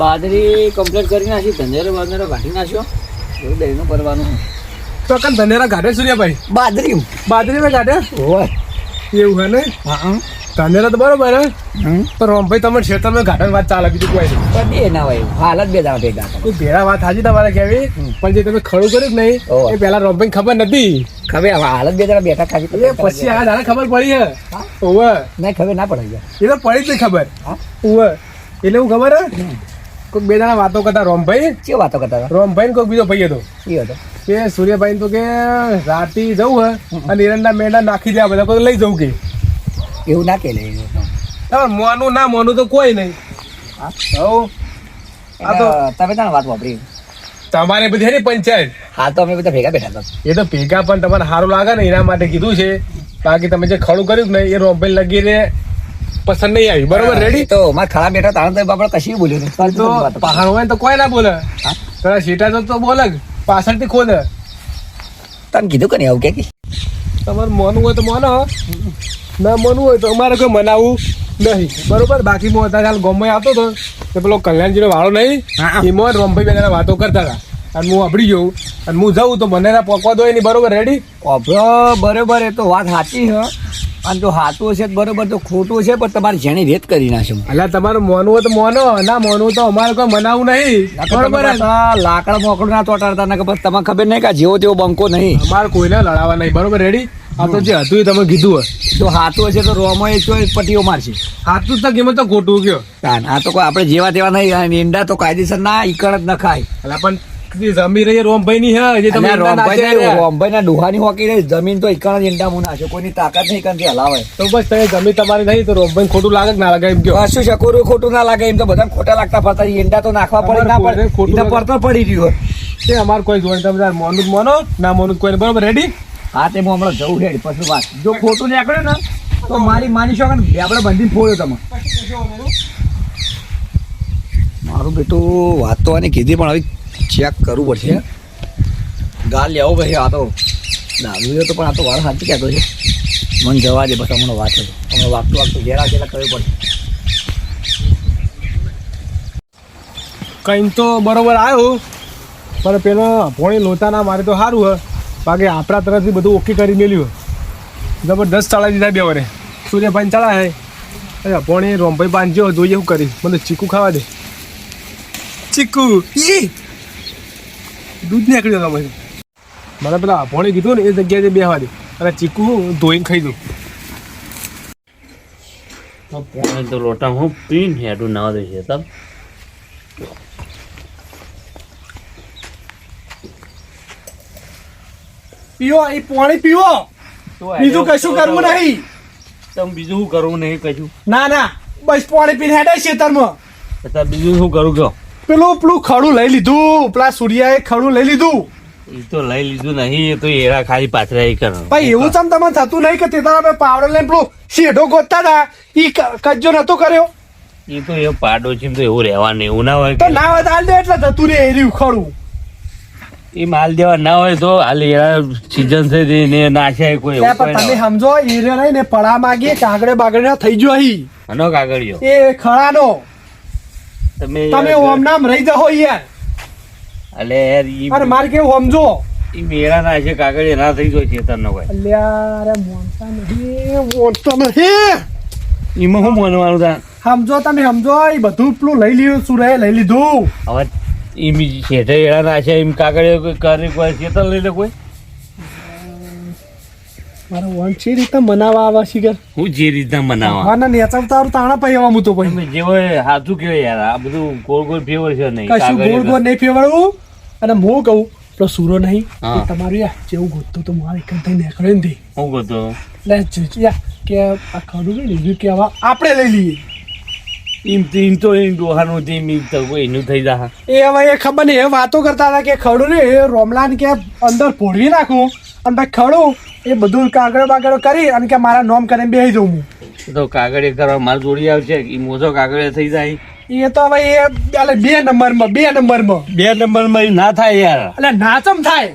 બાજરી કમ્પ્લીટ કરી નાખી ધંધેરો બાંધેરો કાઢી નાખ્યો. એવું દહીંનું કરવાનું તો કાન ધંધેરા ગાઢે સૂર્યાભાઈ બાદરી બાદરી મેં ગાઢે હોય. એવું હે ને? હા ધંધેરા તો બરોબર હે. પણ રોમભાઈ તમે ખેતરમાં ગાઢાની વાત ચાલે બીજું કોઈ નહીં. પણ બે ના હોય. હાલ જ બે દાણા ભેગા હતા. ભેળા વાત હાજી તમારે કહેવી પણ જે તમે ખડું કર્યું નહીં એ પેલા રોમભાઈ ખબર નથી. ખબર હવે હાલ જ બે દાણા બેઠા એ પછી આ દાડા ખબર પડી હે. ઓવે નહીં ખબર ના પડે. એ તો પડી જ નહીં ખબર? ઓવે એટલે હું ખબર હે? કોઈક બે જણા વાતો કરતા રોમભાઈ? કે વાતો કરતા રોમભાઈ ને કોઈક બીજો ભાઈ હતો. એ હતો. કે સૂર્યભાઈ તો કે રાતે જવું હે અને એરંડા મેંડા નાખી દે બધા કોઈ લઈ જવું કે? એવું ના કે લઈ તમારે મોનું ના મોનું તો કોઈ નહીં. હવ આ તો તમે તાણ વાત વાપરી? તમારે બધી હેરી પંચાયત. હા તો અમે બધા ભેગા બેઠા હતા. એ તો ભેગા પણ તમારે સારું લાગે ને એના માટે કીધું છે. બાકી તમે જે ખડું કર્યું ને એ રોમભાઈ લગીને પસંદ નહીં આવી. બરોબર રેડી તો મારે ખરા બેઠા તાણ તો આપણે કશી બોલ્યું નહીં. તો પહાડ હોય તો કોઈ ના બોલે. તારા સીટા તો તો બોલે. પાછળથી ખોદે તને કીધું કે નહીં આવું કે તમારું મોનું હોય તો મોનો ના મોનું હોય તો અમારે કોઈ મનાવું નહીં. બરોબર? બાકી હું અત્યારે હાલ ગામમાં આવતો હતો. તો પેલો કલ્યાણજીનો વાળો નહીં. એમાં રોમભાઈ બેના વાતો કરતા હતા. અને હું આપડી જઉં અને હું જાઉં તો મને ના પકવા દો નહીં બરોબર? રેડી બરોબર એ તો વાત સાચી છે અને જો સાચું હશે તો બરોબર તો ખોટું છે પણ તમારે જેને રેત કરી નાખશે એટલે તમારું મોનવું હોય તો મોનો ના મોનવું તો અમારે કોઈ મનાવવું નહીં. બરોબર? લાકડા મોકડું ના તોટાડતા ના ખબર તમને ખબર નહીં કે જેવો તેવો બંકો નહીં. અમારે કોઈને લડાવવા નહીં. બરોબર રેડી આ તો જે હતું એ તમે કીધું હોય. તો હાથું હશે તો રોમો એ છો પટીઓ મારશે. હાથું જ તો કિંમત તો ખોટું કયો આ તો કોઈ આપણે જેવા તેવા નહીં. ઈંડા તો કાયદેસર ના ઈકણ જ ન ખાય એટલે પણ જે જમી રહી રોમભાઈ ની હે જે તમે રોમભાઈ રહ્યા. રોમભાઈ ના હોકી રહી જમીન તો એકાણ જ ઈંડા મું નાખે કોઈની તાકાત નહીં કંથી હલાવે. તો બસ તમે જમીન તમારી નહીં તો રોમભાઈ ખોટું લાગે ના લાગે એમ કયો? કશું શકુરું ખોટું ના લાગે એમ તો બધા ખોટા લાગતા ફરતા ઈંડા તો નાખવા પડે ના પડે ખોટું ઈ તો પડતો પડી રહ્યું તે અમારે કોઈ જોઈને તમે મોનું મોનો ના મોનું કોઈ બરોબર રેડી હા તે હું હમણાં જવું હેડ પછી વાત. જો ખોટું નીકળ્યું ને તો મારી માની શકો ને આપણે બંધીને ફોડ્યો તમે. મારું બેટું વાત તો આને કીધી પણ હવે ચેક કરવું પડશે. ગાલ લેવો પછી આ તો દારૂ તો પણ આ તો વાર સાચી કહેતો છે. મને જવા દે બસ, હમણાં વાત છે હમણાં વાગતું વાગતું ઘેરા ઘેરા કરવી પડશે. કઈ તો બરોબર આવ્યો પણ પેલો ભોણી લોતા ના મારે તો સારું હોય બાકી આપણા તરફથી બધું ઓકે કરી મેલ્યું જબરદસ્ત ચડાવી દીધા બે વરે. સૂર્યભાઈ ચાલા હે અરે ભોણી રોમભાઈ બાંધ્યો જોઈએ શું કરી મને ચીકુ ખાવા દે. ચીકુ. ઈ! દૂધ નીકળ્યું તમે મને પેલા ભોણી કીધું ને એ જગ્યાએ બેહવા દે. અને ચીકુ ધોઈને ખાઈ દઉં. પાણી તો લોટા હું પીન હેડું ના દે છે તબ પીવો એ પાણી પીવો બીજું કશું કરવું નહીં. તમે બીજું શું કરવું નહીં કશું? ના ના બસ પાણી પીને હેડે ખેતરમાં અત્યારે બીજું શું કરું કયો પેલું પેલું ખડું લઈ લીધું પેલા સૂર્યાએ ખડું લઈ લીધું. એ તો લઈ લીધું નહીં એ તો એરા ખાલી પાથરા એ કરે. ભાઈ એવું ચમ તમને થતું નહીં કે તે તમે પાવડો લઈને પેલું શેઢો ગોતતા હતા? ઈ કજ્જો નતો કર્યો? એ તો એ પાડો છે તો એવું રહેવાનું એવું ના હોય તો ના હોય હાલ દે એટલે જતું રે એર્યું ખડું. એ માલ દેવા ના હોય તો હાલ એરા સિઝન છે ને નાશે કોઈ પણ તમે સમજો એ રહ્યો નહીં ને પડા માગીએ કાગડે બાગડે થઈ ગયો અહીં. આનો કાગળિયો. એ ખડાનો. તમે તમે ઓમ નામ રહી જાઓ યાર. અલે યાર ઈ અને મારે કેવું સમજો? ઈ મેળા ના છે કાગળ ના થઈ જાય છે નો કોઈ અલ્યા અરે મોનતા નહીં મોનતા નહીં એમાં હું મોનવાનું તા સમજો તમે સમજો એ બધું પેલું લઈ લીધું સુરે લઈ લીધું. હવે ઈ શેઠે એળા ના છે એમ કાગળ કોઈ કરે કોઈ ચેતન લઈ લે કોઈ? મારો વન છે રીતે મનાવા આવા શિખર હું જે રીતના બનાવવા હા ના નેચા તાણા પૈ આવા હું તો પછી તમે સાચું કહેવાય યાર. આ બધું ગોળ ગોળ ફેવર છે નહીં કશું ગોળ ગોળ નહીં ફેવડવું અને હું કહું પેલો સૂરો નહીં એ તમારું યાર જેવું ગોતતું તો મારે એક થઈ નીકળે ને હું કહતો એટલે યાર કે આ ખરું ને લીધું કે હવે આપણે લઈ લઈએ. એમ તો એમ તો એમ ડોહાનું તે એમ તો એનું થઈ જા એ હવે એ ખબર નહીં એ વાતો કરતા હતા કે ખડું ને એ રોમલાન કે અંદર પોડવી નાખું અને ભાઈ ખડું એ બધું કાગળ બાગળ કરી અને કે મારા નોમ કરીને બેસી જઉં હું. તો એ કરવા માલ જોડી આવશે એ મોજો કાગળ થઈ જાય. એ તો હવે એ એટલે બે નંબરમાં બે નંબરમાં. બે નંબરમાં ના થાય યાર. એટલે નાચમ થાય.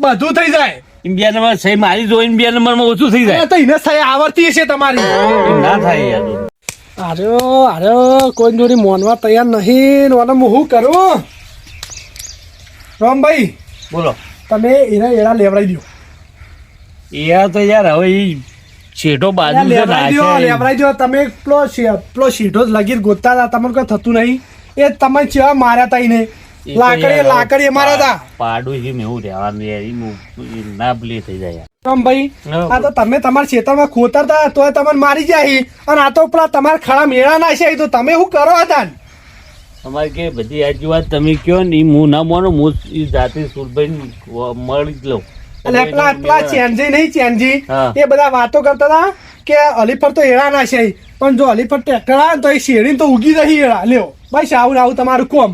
બધું થઈ જાય. બે નંબર સહી મારી જોઈને બે નંબરમાં ઓછું થઈ જાય. તો એને સહી આવડતી છે તમારી. ના થાય યાર. અરે અરે કોઈ જોડી મોનવા તૈયાર નહીં ઓને હું શું કરું? રામભાઈ બોલો. તમે એના એડા લેવડાવી દો. યાર તો યાર હવે એ શેઠો બાજુ. લેવડાવી દો તમે પેલો પેલો સીધો જ લગીર ગોતતા હતા તમને કોઈ થતું નહીં. એ તમે ચેવા માર્યા તા એને? લાકડી લાકડી માર્યા હતા પાડું છે એવું રહેવાનું યાર ના ભૂલી થઈ જાય તમ ભાઈ આ તો તમે તમારા ખેતરમાં ખોતરતા તો તમને મારી જાય. અને આ તો પેલા તમારા ખડા મેળા ના છે તો તમે શું કરો હતા? અમારે કે બધી આજુ વાત તમે કયો ને હું ના માનો હું જાતે સુરભાઈ મળી જ લઉં. એટલે પેલા પેલા ચેનજી નહીં ચેનજી. એ બધા વાતો કરતા હતા કે અલીફર તો એડા ના છે પણ જો અલીફર ટ્રેક્ટર આવે તો એ શેરી તો ઉગી રહી એડા લ્યો બસ આવું આવું તમારું કોમ.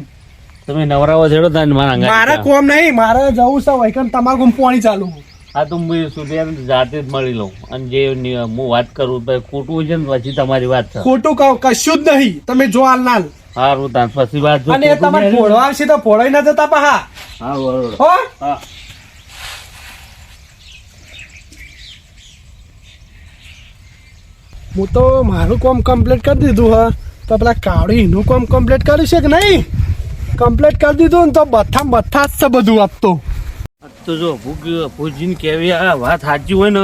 તમે નવરાવો છેડો મારા કોમ નહીં મારે જવું છે વૈકન તમારું કોમ પાણી ચાલુ. હા તો હું સુધી જાતે જ મળી લઉં. અને જે હું વાત કરું ભાઈ ખોટું છે ને પછી તમારી વાત છે. ખોટું કહું કશું જ નહીં. તમે જો હાલ નાલ. સારું તાન પછી વાત અને તમારે ફોડવા આવશે તો ફોડાઈ ના જતા પા હા બરોબર હો. હા તો મારું કોમ કમ્પ્લીટ કરી દીધું હા. તો પેલા કાળી કોમ કામ કમ્પ્લીટ કર્યું છે કે નહીં? કમ્પ્લીટ કરી દીધું ને તો બથા બથા જ છે બધું આપતો તો. તો જો ભૂખ ભૂજીને કેવી આ વાત સાચી હોય ને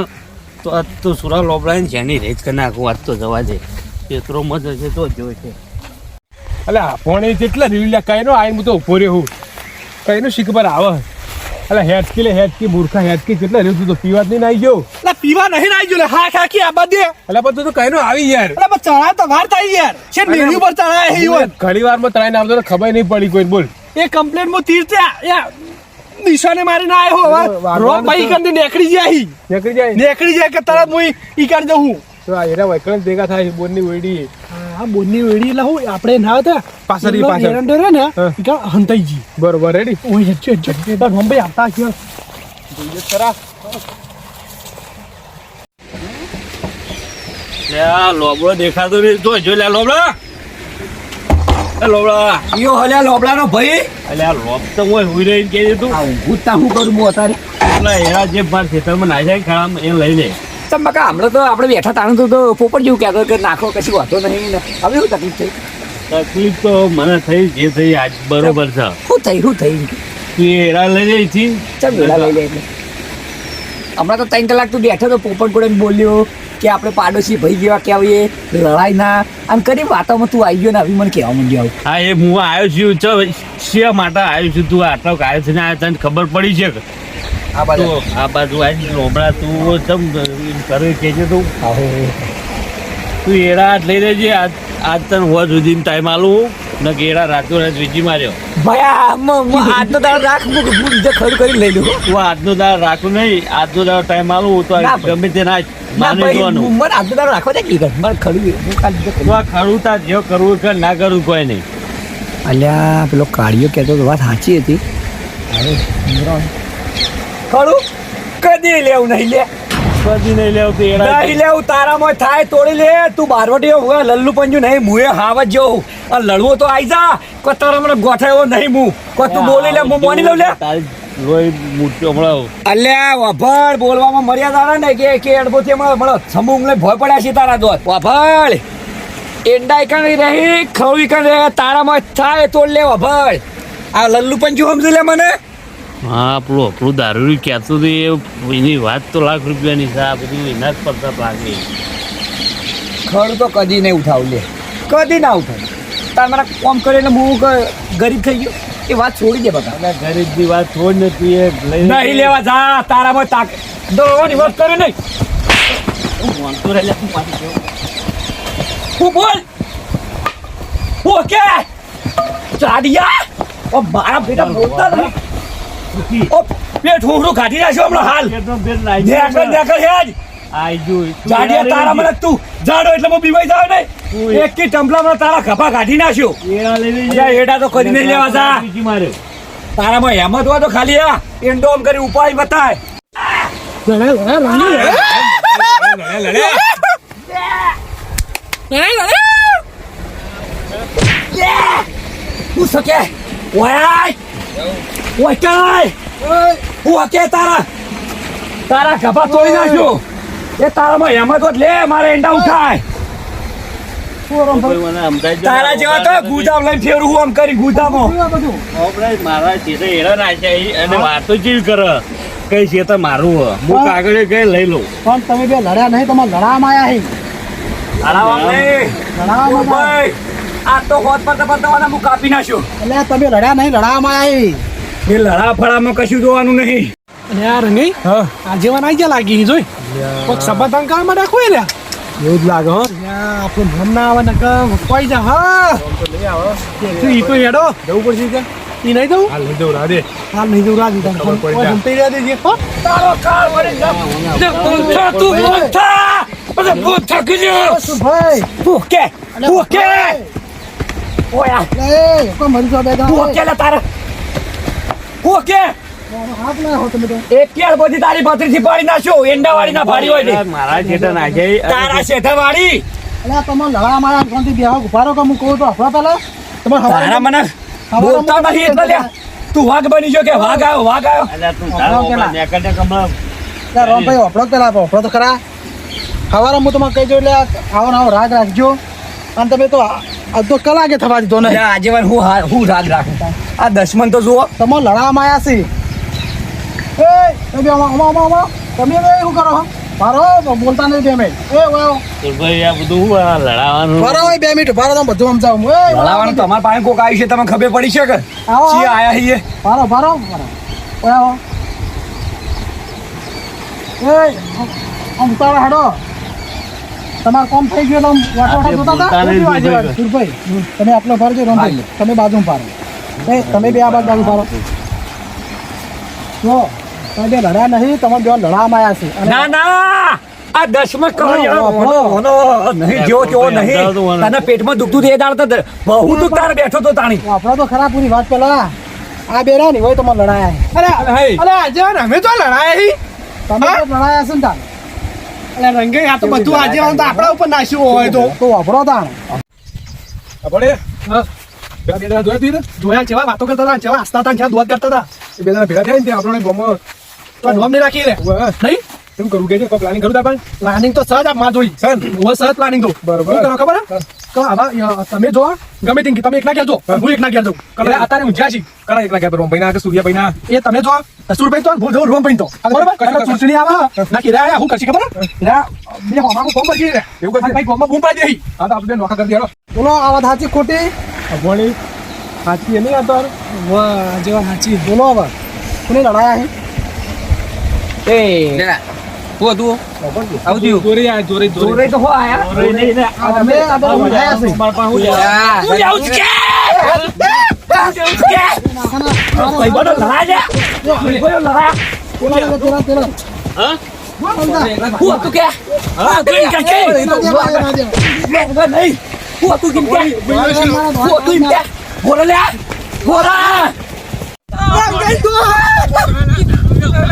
તો આ તો સુરા લોબડાને જેની રેજ કરી નાખું આજ તો જવા દે. પેતરો મજ હશે તો જ જોઈ છે. એટલે આપણે જેટલા રીલ્યા કઈ નો આઈને હું તો ઊભો રહ્યો હું કઈ શીખ પર આવે. અલે હેડકી લે હેચકી મૂર્ખા હેચકી કેટલા રહ્યું તું તો? પીવા નહીં આવી ગયો? અલા પીવા નહીં આવી ગયો હા ખા કે આ બધે. અલા પણ તું તો કઈનો આવી યાર. અલા પણ ચણા તો વાર થાય યાર. છે મેન્યુ ઉપર ચણા હે ઈવન ઘણી વારમાં આવતો તો ખબર નહીં પડી કોઈ બોલ. એ કમ્પ્લેટ મો તીરતે યા નિશાને મારીને આવ્યો રોક ભાઈ કરી નેકળી જાય. નીકળી જાય? નેકળી જાય કે તરત હું ઈ કાઢ જવું તો આ એરા વૈકણ ભેગા થાય બોરની વેડી. હા બોનની વેડી એટલે હું આપણે ના હતા. પાછળ પાછળ. એરંડો રે ને હા. હંતાઈજી. બરોબર રેડી ઓય હેચ્યો હેચ્યો તાર મુંબઈ આવતા ક્યાં ખરા. લે લોબડો દેખાતો નહીં. તો જો લે લોબડા. લોબડા. ઈયો હલ્યા લોબડાનો ભાઈ. અલે લોબ તો હું હુઈ તું આ ઊંઘું તા હું કરું પેલા એરા જે મારા ખેતરમાં નાખ્યા જાય ખાડામાં એ લઈ લે. તમ બકા હમણાં તો આપણે બેઠા તાણ તો પોપટ જેવું કહેતો કે નાખો કશું વાંધો નહીં ને. હવે શું તકલીફ થઈ? તકલીફ તો મને થઈ જે થઈ આજ બરોબર છે. શું થઈ શું થઈ? તું એરા લઈ જઈ છી ચાલ એરા લઈ જઈ હમણાં તો ત્રણ કલાક તું બેઠો તો પોપટ જોડે બોલ્યો કે આપણે પાડોશી ભાઈ જેવા કહેવાય લડાઈ ના. આમ કરી વાતોમાં તું આવી ગયો ને આવી મને કહેવા માંડ્યો હા એ હું આવ્યો છું ચ શિયા માટે આવ્યો છું તું આટલો આવ્યો છે ને આ તને ખબર પડી છે. આ બાજુ. આ બાજુ આવી લોબડા તું ચમ કરે તું. તું એરા હાથ લઈ લેજે. આજ આજ તને હોવા સુધી ટાઈમ આલું ને કેળા રાતો રાત વીજી માર્યો. ભયા આજનો દાડો રાખ ખરું કરી લઈ લઉં તું આજનો દાડો રાખું નહીં. આજનો દાડો ટાઈમ આલું તો. ગમે તે ના જોવાનું. મને આજનો દાડો રાખવા દે કે મારે ખરું તું આ ખરું જે કરવું કે ના કરવું કોઈ નહીં. અલ્યા પેલો કાળિયો કહેતો વાત સાચી હતી. ખરું? કદી લેવું નહીં લે. કદી નહીં લેવું તે નહીં લેવું તારામાં થાય તોડી લે. તું બારવટીઓ હુએ લલ્લુ પંજુ નહીં મુએ હાવત જવું આ લડવો તો આઈ જા. કો તારા મને ગોઠાયો નહીં મુ. કો તું બોલી લે હું મોની લઉં લે. તારી લોહી મૂર્તિ હમણાં અલ્યા વભળ બોલવામાં મર્યાદા ને કે કે અડબોથી હમણાં સમૂહ લઈ ભય પડ્યા છે તારા દોત વભળ. એંડાઈ કણ રહી ખવી કણ રહે તારામાં થાય તોડી લે વભળ. આ લલ્લુ પંજુ સમજી લે મને. હા આપણું આપણું દારૂ કહેતું હતું એની વાત તો લાખ રૂપિયાની છે આ બધું એના જ પડતા લાગે ખડ તો કદી નહીં ઉઠાવ લે. કદી ના ઉઠાવ. તાર મને કોમ કરીને હું ગરીબ થઈ ગયો. એ વાત છોડી દે બધા ગરીબની વાત છોડ નથી એ નહીં લેવા જા તારામાં તાક દોડવાની વાત કરે નહીં. હું રહેલા તું પાછી કેવું? હું બોલ. ઓકે ચાડિયા? ઓ મારા બેટા બોલતા નહીં. પેટ હુંડું કાઢી નાખ્યો હમણાં હાલ. નેકળ નેકળ હેજ એરા તારા મને તું જાડો એટલે હું બીવાઈ જાવ ને. એક કી તારા ખભા કાઢી નાખ્યો. એડા તો કરી નહીં લેવા. તારામાં હેમત હોય તો ખાલી આ એન્ડોમ કરી ઉપાય બતાય. શકે ઓય ઓય કાય હું હકે તારા તારા ખભા તોડી નાખ્યો એ તારામાં હેમત લે મારે એંડા ઉઠાય. તારા જેવા તો ગુદામ લઈને ફેરું હું આમ કરી ગુદામો. આપણે મારા ચેતે હેરા નાખ્યા અને વાતો જેવી કરે. કઈ છે તો મારું હું કાગળ કઈ લઈ લઉં. પણ તમે બે લડ્યા નહીં તમારે લડામાં આયા હી. આ તો હોત પર તમારા હું કાપી નાખ્યો. એટલે તમે લડ્યા નહીં લડામાં આયા હી. એ લડા ફળામાં કશું જોવાનું નહીં. અને યાર નહીં આજે આ જેવા નાઈ ગયા લાગી જોઈ. કોઈક સમાધાન કરવા માટે રાખો લ્યા એવું જ લાગે હો. આપણું નામ ના આવે ને કોઈ જા હા. તું ઈ તો હેડો. જવું પડશે ત્યાં? ઈ નહીં જવું? હાલ નહીં જવું રાધે. હાલ નહીં જવું રાધે જાય. જમતી રહ્યા દેજે હો. તારો કાળ વળી જપ. પૂછા તું પૂંછા. પૂંછા કીધું. શું ભાઈ? પૂકે, પૂકે. ઓયા, એ કોઈ મરી જો બે પૂકે લે તારે. પૂકે. હાથ ના હો તમે તો એક કેળ બધી તારી ભત્રીજી પાડી નાખ્યો એંડાવાળી ના પાડી હોય. મારા ચેતે નાખ્યા તારા શેઠાવાળી. એટલે તમે લડામાં આયા શાંતિ બેહો ઊભા કે હું કહું તો હફડા પેલા તમારે તારા મને બોલતા નથી એટલે લ્યા. તું વાઘ બની ગયો કે વાઘ આવ્યો વાઘ આવ્યો તું તારો ને એટલે પેલા તો ખરા હવારે હું તમને કહી દઉં એટલે આવો આવો રાગ રાખજો અને તમે તો અડધો કલાકે થવા દીધો ને આજે વાર હું હું રાગ રાખું. આ દશમન તો જુઓ. તમે લડામાં આવ્યા છે. એ તમે આમાં આમાં આમાં આમાં. તમે શું કરો હો? મારો બોલતા નહીં બે મિનિટ. એ ભાઈ આ બધું હું આ લડાવાનું? મારો બે મિનિટ મારો તો બધું સમજાવું. એ લડાવાનું તમારા પાસે કોક આવ્યું છે તમે ખબર પડી છે કે? આવો, આયા છીએ. મારો મારો મારો વાયો એ આમ ઉતારો હેડો. તમારે કોમ થઈ ગયો આમ વાટો વાટો જોતા હતા? સુરભાઈ તમે આટલો ફરજો રમભાઈ તમે બાજુ ફારો એ તમે બે આ બાજુ ફારો જો તમે બે લડ્યા નહીં તમે બે લડામાં આવ્યા છે. ના ના! આ નહીં જેવો તેવો નહીં. તને પેટમાં દુખતું એ બહુ દુખ તારે બેઠો તો તાણી. આપણો તો ખરા પૂરી વાત પેલા. આ બેરા ને હોય તમે લડાયા અરે હે. અરે આજે અમે તો લડાયા તમે લડાયા છે ને તાર. રંગે આ તો બધું આજે તો આપણા ઉપર નાખ્યું હોય તો. તો વાપરો તાણ. આપણે ભેગા જોયા તું જોયા જેવા વાતો કરતા હતા જેવા હસતા હતા કરતા હતા. એ બે જણા ભેગા થયા ને ત્યાં આપણને ગમો તો નોમ નહીં રાખી લે. નહીં? એમ કરવું કે છે? કોઈ પ્લાનિંગ કરું તાપણ પ્લાનિંગ તો સહજ આપમાં જોઈ. સર. હું સહજ પ્લાનિંગ તો બરોબર. કરો ખબર હે? તો આવા તમે જો ગમે તે તમે એકલા કહેજો હું એકલા કહેજો કલે અત્યારે ઊંઝા છી કરા એકલા ગયા રોમભાઈ ભાઈના કે સૂર્ય ભાઈના એ તમે જો સુરભાઈ તો ભૂલ રોમ ભાઈ તો. બરોબર? એટલે ચૂંટણી આવા ના કિરા આયા હું કરશી ખબર હે? કિરા બે હોમાં કોમ રે એવું કરશે? ભાઈ કોમમાં બૂમ પાડી દે હા તો આપણે નોખા કરી દેરો બોલો આ વાત સાચી ખોટી? અભોણી સાચી નહીં આ તો જેવા સાચી બોલો હવે. કોને લડાયા છે જોરે આ જોરે જોરે. તો હો આયા જોરે નહીં ને આ તું છું. હા હું હતું? હું હતું કે?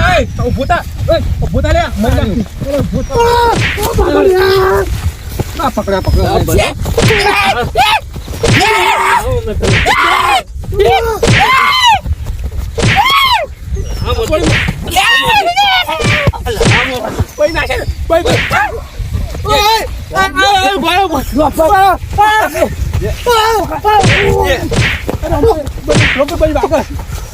નહીં. હું હતું કેમ કે? હું હતું એમ કે? બોલો લે. બોલો. ભૂતા ભૂતા લે ના પકડ્યા રસ્તે પાછળ ના વળો મારે. ઓ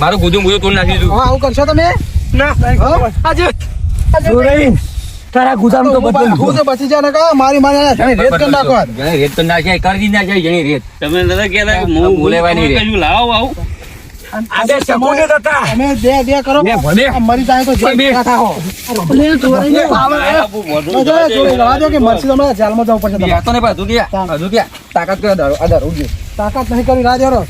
મારી ગોદું ગોદું તોડ નાખી દીધું. આવું કરશો તમે? આજે જોરાઈ. તારા ગુદામ તો બધું હું તો બચી જાય ને કા મારી મારી જણે રેત કર નાખો જણે રેત તો નાખ્યા કરી નાખ્યા જણે રેત. તમે દાદા કે આ હું બોલેવા નહીં રે. કશું લાવો આવું. આજે સગુને જ હતા. તમે બે બે કરો. બે ભલે. મરી જાય તો જેલ ભેગા થાઓ. લે, ચોરાઈને આવે. જો, જો, ચોરી દો. કે મરસી તમને જેલમાં જવું પડશે તમારે. તો ને બધું ક્યાં બધું તાકાત કરે તાકાત નહીં કરી રાજ હેરો.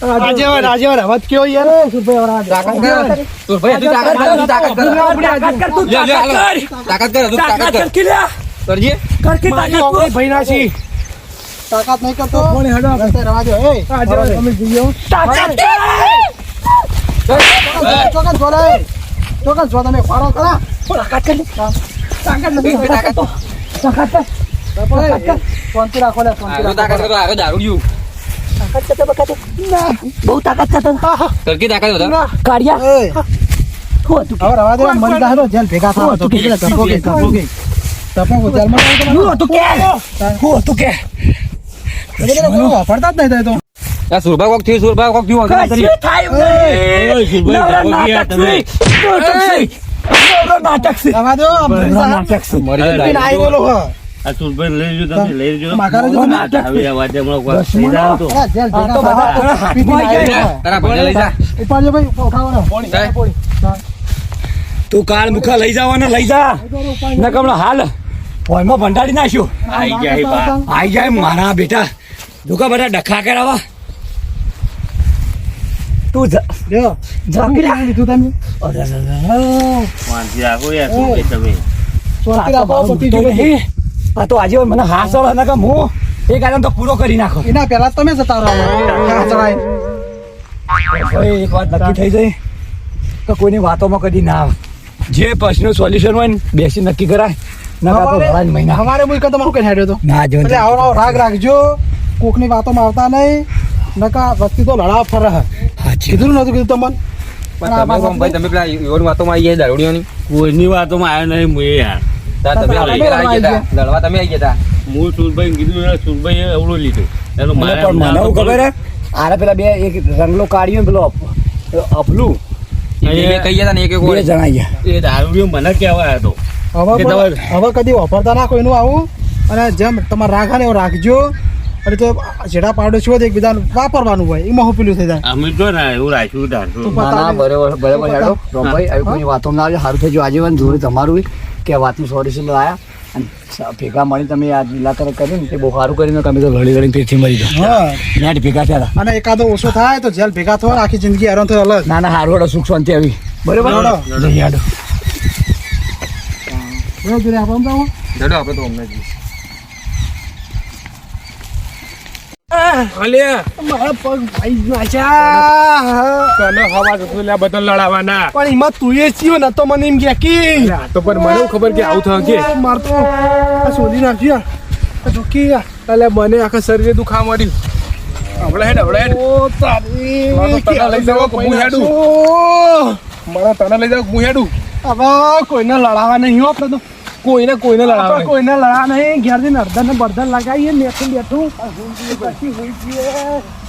રાજેવર રાજેવર અવાજ કેવો યાર? એ હવે તાકાત કરે. તું ભાઈ તું તાકાત કરે તાકાત કરે. તાકાત કર, તું લે, લે, તાકાત કર. તાકાત કરે તું તાકાત તાકાત કર, કર કિલ્લા. કરજે. કરકી મારી ઓગળી ભાઈ ના તાકાત નહીં કરતો. પોણી હડો રસ્તે રવા દો એ જો તમે જઈએ તાકાત ચોકન ચોકન તમે ફાળો કરી. તાકાત. નથી તાકાત. તાકાત કર. રાખો લે તાકાત તાકાત કરતો બકાતો. ના, બહુ તાકાત કરતો કરકી તાકાત હતા કાઢ્યા એ. હું. હતું હવે રવા દે મરી જાહેર જેલ ભેગા થાવ તો કે? તપો કે? તપો કે તપો કે જેલમાં જાવ તો કે? હું હતું કે? એ બધા કોઈ વાપરતા જ નહીં તો. આ સુરભા કોક થયું સુરભા કોક થયું આગળ કરી થાય ઓય, નવરા ભાગો નાટક તમે. નાટક છે. નાટક છે. રવા દો નાટક છે. મરી જાય. હ. આ સુરભાઈ લઈ જજો તમે લઈ જજો માઘારે જો હવે આ વાતે હમણાં કોઈ થઈ જાવ તો. અરે તો બધા આવી આઈ જાય. તારા ભાઈને લઈ જા. ઉપાડજો ભાઈ ઉઠાવો ને. જાય. તું કાળ મુખા લઈ જવાના લઈ જા. ને કમળો હાલ ફોનમાં ભંડારી નાખ્યો. આઈ ગયા એ બા. આઈ જાય મારા બેટા. દુકા બધા ડખા કરાવા. તું જા લ્યો. ઝાંકી રાખ. લીધું તમે? અરે રે રે રે. શાંતિ રાખો યાર, શું કે તમે? મારું પતી તો ગયું નહીં. આ તો આજે મને હાથ ચડે ને કે હું એક આદમ તો પૂરો કરી નાખો. એના પહેલા તમે જતા રહો ભાઈ એક વાત નક્કી થઈ જઈ કે કોઈની વાતોમાં કદી ના આવે. જે પ્રશ્ન સોલ્યુશન હોય ને બેસી નક્કી કરાય. ના તો ભરાય ને મહિના. અમારે મુઈ તમારું કઈ હેડ્યો તો? ના જો એટલે આવો આવો રાગ રાખજો. કોકની વાતોમાં આવતા નહીં. નકા વસ્તી તો લડાવ ફરે. હાચી કીધું નતું કીધું તમને? પણ તમે ભાઈ તમે પેલા યોર વાતોમાં આવી ગયા દારૂડિયોની? કોઈની વાતોમાં આવ્યો નહીં હું યાર. તમે તમે આવી ગયા લડવા તમે આવી ગયા હું સુરભાઈ કીધું સુરભાઈ એવડો લીધો. એનો મને મારે પણ મને એવું ખબર આરે પેલા બે એક રંગલો કાઢ્યો પેલો અપલું. એ બે કહી ગયા તા ને એક એક બે વાર. જણા ગયા એ દારૂડિયો મને કહેવાય હતો. હવે કે પણ- તમે- હવે કદી વાપરતા ના કોઈનું આવું? અને જેમ તમારે રાખા ને એવું રાખજો અને તો જેડા પાડો છો એક બીજા વાપરવાનું હોય એમાં હું પેલું થઈ જાય. અમે જો ના એવું રાખ્યું ના બરાબર બરાબર હેડો. રોમભાઈ આવી કોઈ વાતો ના આવે સારું થઈ આજે મને જોડે તમારું કે આ વાતનું સોલ્યુશન આવ્યા અને ભેગા મળી તમે આ નિરાકરણ કરીને ને તે બહુ સારું કરીને તમે તો લડી લડીને તેથી મરી જાઓ હા નેટ ભેગા થયા. અને એકાદો ઓછો થાય તો જેલ ભેગા થવા આખી જિંદગી હેરાન થયો અલગ ના ના હારું હેડો સુખ શાંતિ આવી બરાબર હેડો. જઈ હેડો આપણે આમ લડો આપણે તો અમને જ. અલ્યા મારા પગ ભાઈ નાચા તને હવા જતું લે બદલ લડાવાના. પણ એમાં તું એ છીએ ને તો મને એમ કે કે. તો પણ મને ખબર કે આવું થશે મારતો આ શોધી નાખ્યો ઝૂકી ગયા એટલે મને આખા શરીરે દુખા મળ્યું હવળે હેડ હવળે હેડ. ઓ તારી મારો તને લઈ કે હું હેડું? મારા તને લઈ જાવ હું હેડું? હવે કોઈને લડાવા નહીં હો આપણે તો. કોઈને કોઈને લડાવે કોઈને લડા નહીં ઘેરથી અડધા ને બર્ધન લગાવીએ નેઠું બેઠું બેઠું પછી હોય